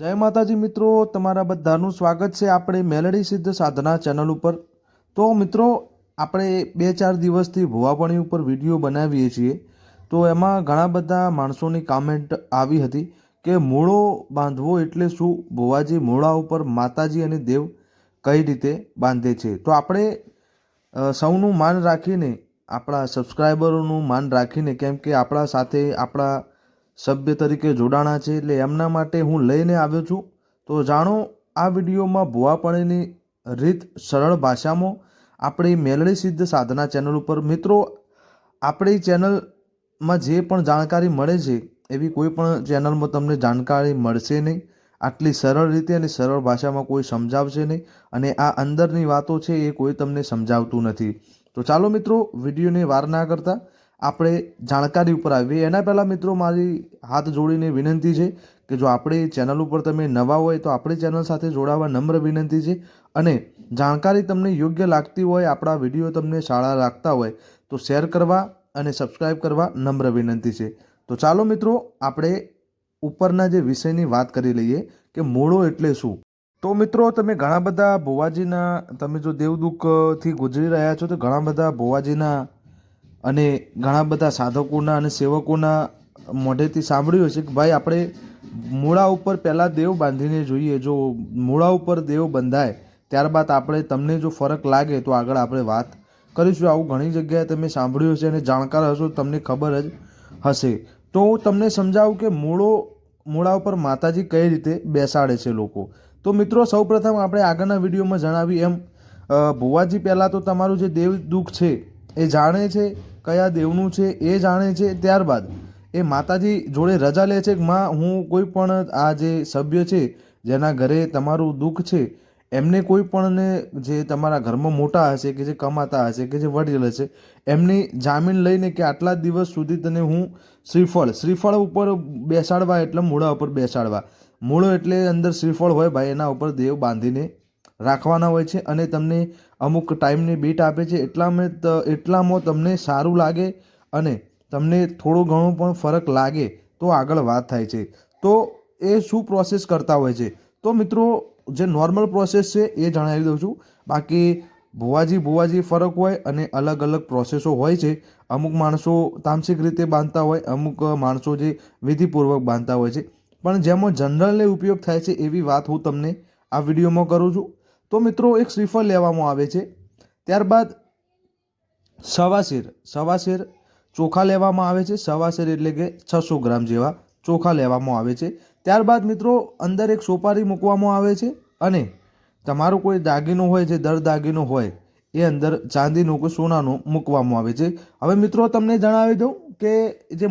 જય માતાજી મિત્રો, તમારા બધાનું સ્વાગત છે આપણે મેલડી સિદ્ધ સાધના ચેનલ ઉપર. તો મિત્રો, આપણે બે ચાર દિવસથી ભુવાપણી ઉપર વીડિયો બનાવીએ છીએ. તો એમાં ઘણા બધા માણસોની કામેન્ટ આવી હતી કે મૂળો બાંધવો એટલે શું? ભુવાજી મૂળા ઉપર માતાજી અને દેવ કઈ રીતે બાંધે છે? તો આપણે સૌનું માન રાખીને, આપણા સબસ્ક્રાઈબરોનું માન રાખીને, કેમ કે આપણા સાથે આપણા સભ્ય તરીકે જોડાણા છે એટલે એમના માટે હું લઈને આવ્યો છું. તો જાણો, આ વિડીયોમાં ભૂવાપણીની રીત સરળ ભાષામાં આપણી મેલડી સિદ્ધ સાધના ચેનલ ઉપર. મિત્રો, આપણી ચેનલમાં જે પણ જાણકારી મળે છે, એવી કોઈ પણ ચેનલમાં તમને જાણકારી મળશે નહીં. આટલી સરળ રીતે અને સરળ ભાષામાં કોઈ સમજાવશે નહીં અને આ અંદરની વાતો છે એ કોઈ તમને સમજાવતું નથી. તો ચાલો મિત્રો, વિડીયોને વાર ના કરતા આપણે જાણકારી ઉપર આવીએ. એના પહેલાં મિત્રો મારી હાથ જોડીને વિનંતી છે કે જો આપણી ચેનલ ઉપર તમે નવા હોય તો આપણી ચેનલ સાથે જોડાવા નમ્ર વિનંતી છે અને જાણકારી તમને યોગ્ય લાગતી હોય, આપણા વીડિયો તમને સારા લાગતા હોય, તો શેર કરવા અને સબસ્ક્રાઈબ કરવા નમ્ર વિનંતી છે. તો ચાલો મિત્રો, આપણે ઉપરના જે વિષયની વાત કરી લઈએ કે મૂળો એટલે શું? તો મિત્રો, તમે ઘણા બધા ભુવાજીના, તમે જો દેવદુખથી ગુજરી રહ્યા છો તો ઘણા બધા ભુવાજીના અને ઘણા બધા સાધકોના અને સેવકોના મોઢેથી સાંભળ્યું હશે કે ભાઈ, આપણે મૂળા ઉપર પહેલાં દેવ બાંધીને જોઈએ. જો મૂળા ઉપર દેવ બંધાય, ત્યારબાદ આપણે તમને જો ફરક લાગે તો આગળ આપણે વાત કરીશું. આવું ઘણી જગ્યાએ તમે સાંભળ્યું હશે અને જાણકાર હશો, તમને ખબર જ હશે. તો હું તમને સમજાવું કે મૂળો, મૂળા ઉપર માતાજી કઈ રીતે બેસાડે છે લોકો. તો મિત્રો, સૌપ્રથમ આપણે આગળના વિડીયોમાં જણાવી એમ ભુવાજી પહેલાં તો તમારું જે દેવ દુઃખ છે એ જાણે છે કયા દેવનું છે એ જાણે છે ત્યારબાદ એ માતાજી જોડે રજા લે છે કે માં, હું કોઈ પણ આ જે સભ્ય છે, જેના ઘરે તમારું દુઃખ છે, એમને કોઈ પણને જે તમારા ઘરમાં મોટા હશે કે જે કમાતા હશે કે જે વડીલ હશે, એમની જામીન લઈને કે આટલા દિવસ સુધી તને હું શ્રીફળ શ્રીફળ ઉપર બેસાડવા એટલે મૂળા ઉપર બેસાડવા. મૂળો એટલે અંદર શ્રીફળ હોય ભાઈ, એના ઉપર દેવ બાંધીને રાખવાના હોય છે અને તમને અમુક ટાઈમની બીટ આપે છે. એટલામાં એટલામાં તમને સારું લાગે અને તમને થોડો ઘણો પણ ફરક લાગે તો આગળ વાત થાય છે. તો એ શું પ્રોસેસ કરતા હોય છે? તો મિત્રો, જે નોર્મલ પ્રોસેસ છે એ જણાવી દઉં છું. બાકી ભુવાજી ભુવાજી ફરક હોય અને અલગ અલગ પ્રોસેસો હોય છે. અમુક માણસો તામસિક રીતે બાંધતા હોય, અમુક માણસો જે વિધિપૂર્વક બાંધતા હોય છે. પણ જેમાં જનરલને ઉપયોગ થાય છે એવી વાત હું તમને આ વિડીયોમાં કરું છું. તો મિત્રો એક શ્રીફળ લેવામાં આવે છે. ત્યારબાદ સવાશેર સવાશેર ચોખા લેવામાં આવે છે. સવાશેર એટલે કે છસો ગ્રામ જેવા ચોખા લેવામાં આવે છે. ત્યારબાદ મિત્રો અંદર એક સોપારી મૂકવામાં આવે છે અને તમારો કોઈ દાગીનો હોય, જે દર દાગીનો હોય, એ અંદર ચાંદીનું કે સોનાનું મૂકવામાં આવે છે. હવે મિત્રો તમને જણાવી દઉં કે જે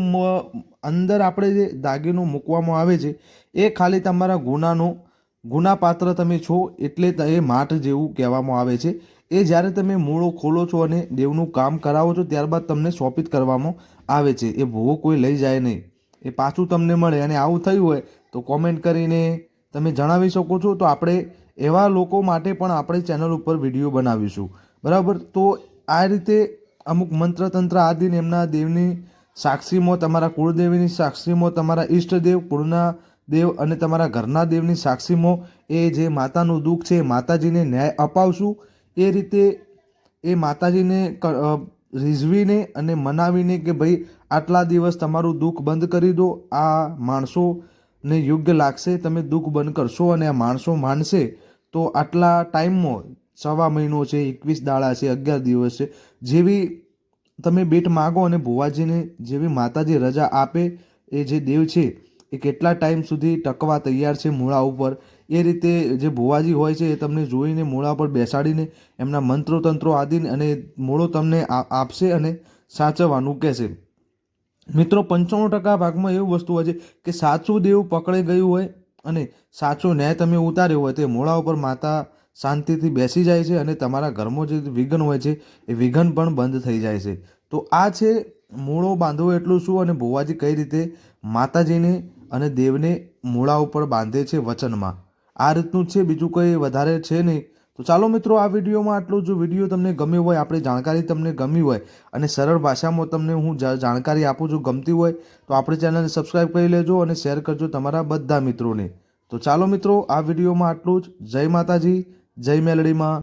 અંદર આપણે જે દાગીનું મૂકવામાં આવે છે, એ ખાલી તમારા ગુનાનો ગુનાપાત્ર તમે છો એટલે એ માઠ જેવું કહેવામાં આવે છે. એ જ્યારે તમે મૂળો ખોલો છો અને દેવનું કામ કરાવો છો, ત્યારબાદ તમને સોંપિત કરવામાં આવે છે. એ ભોગો કોઈ લઈ જાય નહીં. એ પાછું તમને મળે અને આવું થયું હોય તો કોમેન્ટ કરીને તમે જણાવી શકો છો. તો આપણે એવા લોકો માટે પણ આપણે ચેનલ ઉપર વીડિયો બનાવીશું. બરાબર? તો આ રીતે અમુક મંત્ર તંત્ર આદિને એમના દેવની સાક્ષીમાં, તમારા કુળદેવીની સાક્ષીમાં, તમારા ઈષ્ટદેવ, કુળના દેવ અને તમારા ઘરના દેવની સાક્ષીમાં એ જે માતાનું દુઃખ છે માતાજીને ન્યાય અપાવશું. એ રીતે એ માતાજીને રીઝવીને અને મનાવીને કે ભાઈ આટલા દિવસ તમારું દુઃખ બંધ કરી દો, આ માણસોને યોગ્ય લાગશે, તમે દુઃખ બંધ કરશો અને આ માણસો માનશે, તો આટલા ટાઈમમાં, સવા મહિનો છે, એકવીસ દાડા છે, અગિયાર દિવસ છે, જેવી તમે બેટ માગો અને ભુવાજીને જેવી માતાજી રજા આપે, એ જે દેવ છે એ કેટલા ટાઈમ સુધી ટકવા તૈયાર છે મૂળા ઉપર, એ રીતે જે ભુવાજી હોય છે એ તમને જોઈને મૂળા પર બેસાડીને એમના મંત્રો તંત્રો આદિને અને મૂળો તમને આપશે અને સાચવવાનું કહેશે. મિત્રો, પંચાણું ટકા ભાગમાં એવું વસ્તુ હોય છે કે સાચું દેવ પકડી ગયું હોય અને સાચો ન્યાય તમે ઉતાર્યો હોય તે મૂળા ઉપર માતા શાંતિથી બેસી જાય છે અને તમારા ઘરમાં જે વિઘન હોય છે એ વિઘન પણ બંધ થઈ જાય છે. તો આ છે મૂળો બાંધવો એટલું શું અને ભુવાજી કઈ રીતે માતાજીને અને દેવને મૂળા ઉપર બાંધે છે વચનમાં. આ રીતનું છે, બીજું કંઈ વધારે છે નહીં. તો ચાલો મિત્રો, આ વિડીયોમાં આટલું જો. વીડિયો તમને ગમ્યો હોય, આપણે જાણકારી તમને ગમી હોય અને સરળ ભાષામાં તમને હું જાણકારી આપું છું, ગમતી હોય, તો આપણી ચેનલને સબસ્ક્રાઈબ કરી લેજો અને શેર કરજો તમારા બધા મિત્રોને. તો ચાલો મિત્રો, આ વિડીયોમાં આટલું જ. જય માતાજી, જય મેલડીમાં.